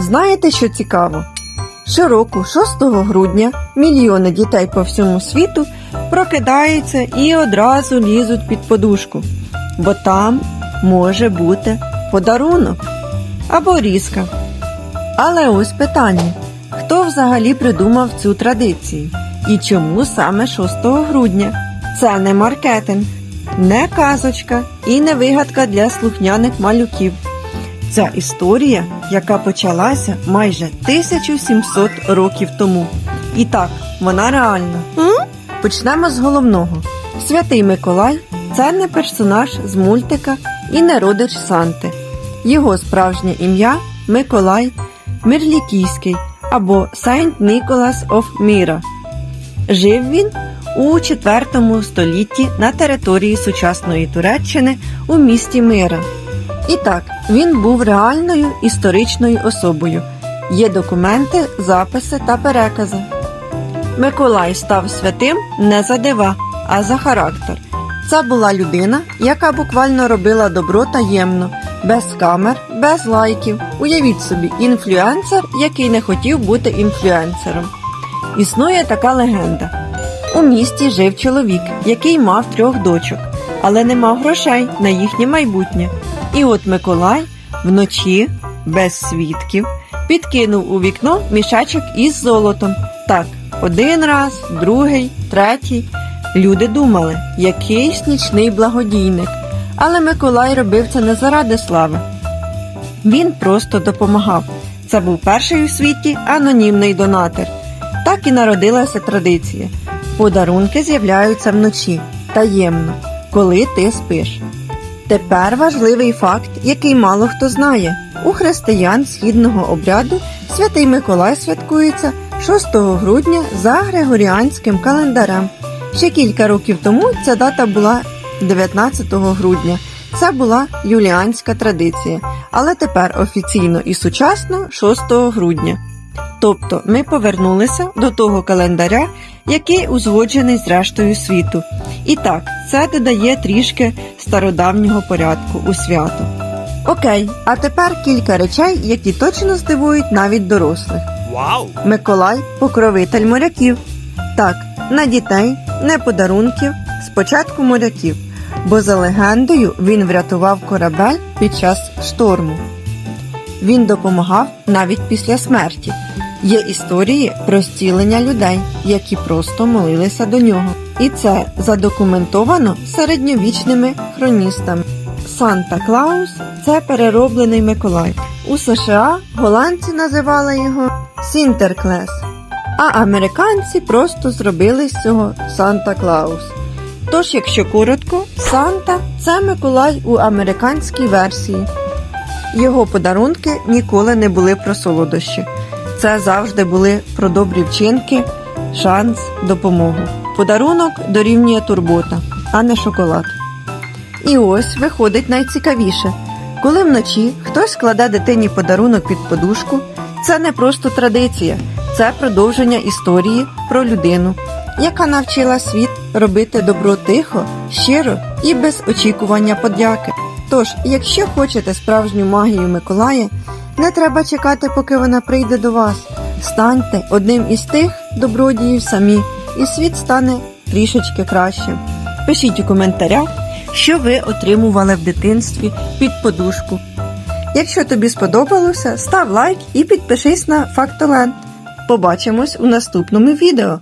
Знаєте, що цікаво? Щороку, 6 грудня, мільйони дітей по всьому світу прокидаються і одразу лізуть під подушку, бо там може бути подарунок або різка. Але ось питання: хто взагалі придумав цю традицію? І чому саме 6 грудня? Це не маркетинг, не казочка і не вигадка для слухняних малюків. Ця історія, яка почалася майже 1700 років тому. І так, вона реальна. Почнемо з головного. Святий Миколай це не персонаж з мультика і не родич Санти. Його справжнє ім'я Миколай Мирлікійський або Saint Nicholas of Myra. Жив він у IV столітті на території сучасної Туреччини у місті Мира. І так, він був реальною історичною особою. Є документи, записи та перекази. Миколай став святим не за дива, а за характер. Це була людина, яка буквально робила добро таємно, без камер, без лайків. Уявіть собі, інфлюенсер, який не хотів бути інфлюенсером. Існує така легенда. У місті жив чоловік, який мав трьох дочок, але не мав грошей на їхнє майбутнє. І от Миколай вночі, без свідків, підкинув у вікно мішечок із золотом. Так, один раз, другий, третій. Люди думали, якийсь нічний благодійник. Але Миколай робив це не заради слави. Він просто допомагав. Це був перший у світі анонімний донатор. Так і народилася традиція. Подарунки з'являються вночі, таємно, коли ти спиш. Тепер важливий факт, який мало хто знає. У християн східного обряду Святий Миколай святкується 6 грудня за григоріанським календарем. Ще кілька років тому ця дата була 19 грудня. Це була юліанська традиція, але тепер офіційно і сучасно 6 грудня. Тобто ми повернулися до того календаря, який узгоджений з рештою світу. І так, це додає трішки стародавнього порядку у свято. Окей, а тепер кілька речей, які точно здивують навіть дорослих. Вау! Миколай покровитель моряків. Так, на дітей, не подарунків, спочатку моряків, бо за легендою він врятував корабель під час шторму. Він допомагав навіть після смерті. Є історії про зцілення людей, які просто молилися до нього. І це задокументовано середньовічними хроністами. Санта Клаус це перероблений Миколай. У США голландці називали його Сінтерклес, а американці просто зробили з цього Санта Клаус. Тож, якщо коротко, Санта це Миколай у американській версії. Його подарунки ніколи не були про солодощі. Це завжди були про добрі вчинки, шанс, допомогу. Подарунок дорівнює турбота, а не шоколад. І ось виходить найцікавіше. Коли вночі хтось кладе дитині подарунок під подушку, це не просто традиція, це продовження історії про людину, яка навчила світ робити добро тихо, щиро і без очікування подяки. Тож, якщо хочете справжню магію Миколая, не треба чекати, поки вона прийде до вас. Станьте одним із тих добродіїв самі, і світ стане трішечки кращим. Пишіть у коментарях, що ви отримували в дитинстві під подушку. Якщо тобі сподобалося, став лайк і підпишись на Фактоленд. Побачимось у наступному відео.